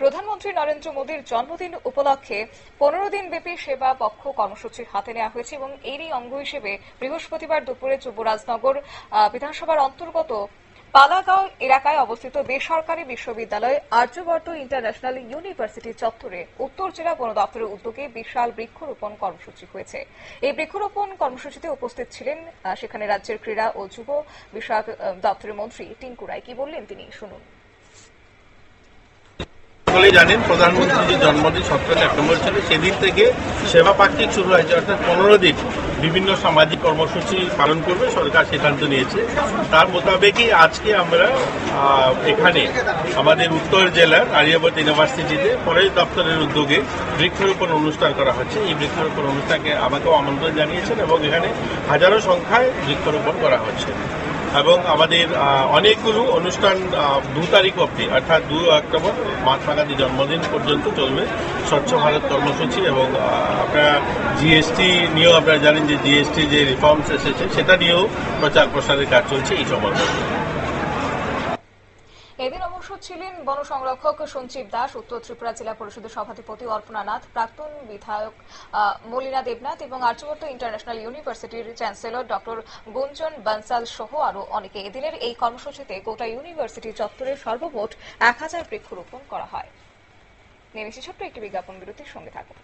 প্রধানমন্ত্রী নরেন্দ্র মোদীর জন্মদিন উপলক্ষে পনেরো দিন ব্যাপী সেবা পক্ষ কর্মসূচি হাতে নেওয়া হয়েছে এবং এরই অঙ্গ হিসেবে বৃহস্পতিবার দুপুরে যুবরাজনগর বিধানসভার অন্তর্গত পালাগাঁও এলাকায় অবস্থিত বেসরকারি বিশ্ববিদ্যালয় আর্যভট্ট ইন্টারন্যাশনাল ইউনিভার্সিটি চত্বরে উত্তর জেলা বন দপ্তরের উদ্যোগে বিশাল বৃক্ষরোপণ কর্মসূচি হয়েছে। এই বৃক্ষরোপণ কর্মসূচিতে উপস্থিত ছিলেন সেখানে রাজ্যের ক্রীড়া ও যুব বিষয়ক দপ্তরের মন্ত্রী টিঙ্কু রায়। কি বললেন তিনি? শুনুন। সকলেই জানেন, প্রধানমন্ত্রীর যে জন্মদিন সতেরো সেপ্টেম্বর ছিল, সেদিন থেকে সেবা পাক্ষিক শুরু হয়েছে। অর্থাৎ পনেরো দিন বিভিন্ন সামাজিক কর্মসূচি পালন করবে, সরকার সিদ্ধান্ত নিয়েছে। তার মোতাবেকই আজকে আমরা এখানে আমাদের উত্তর জেলার আরিয়াবত ইউনিভার্সিটিতে ফরেস্ট দপ্তরের উদ্যোগে বৃক্ষরোপণ অনুষ্ঠান করা হচ্ছে। এই বৃক্ষরোপণ অনুষ্ঠানকে আমাকেও আমন্ত্রণ জানিয়েছেন এবং এখানে হাজারো সংখ্যায় বৃক্ষরোপণ করা হচ্ছে। এবং আমাদের অনেকগুলো অনুষ্ঠান দু তারিখ অবধি, অর্থাৎ দু অক্টোবর, মহাত্মা গান্ধী জন্মদিন পর্যন্ত চলবে, স্বচ্ছ ভারত কর্মসূচি এবং আপনারা জিএসটি নিয়েও আপনারা জানেন যে জিএসটি যে রিফর্মস এসেছে, সেটা নিয়েও প্রচার প্রসারের কাজ চলছে এই সময়। এদিন অবশ্য ছিলেন বন সংরক্ষক সঞ্জীব দাস, উত্তর ত্রিপুরা জেলা পরিষদের সভাধিপতি অর্পণা নাথ, প্রাক্তন বিধায়ক মলিনা দেবনাথ এবং আর্যভট্ট ইন্টারন্যাশনাল ইউনিভার্সিটির চ্যান্সেলর ডক্টর গুঞ্জন বানসাল সহ আরও অনেকে। এদিনের এই কর্মসূচিতে গোটা ইউনিভার্সিটি চত্বরে সর্বমোট এক হাজার বৃক্ষরোপণ করা হয়। নেমেছি ছোট্ট একটি বিজ্ঞাপন বিরতির সঙ্গে থাকুন।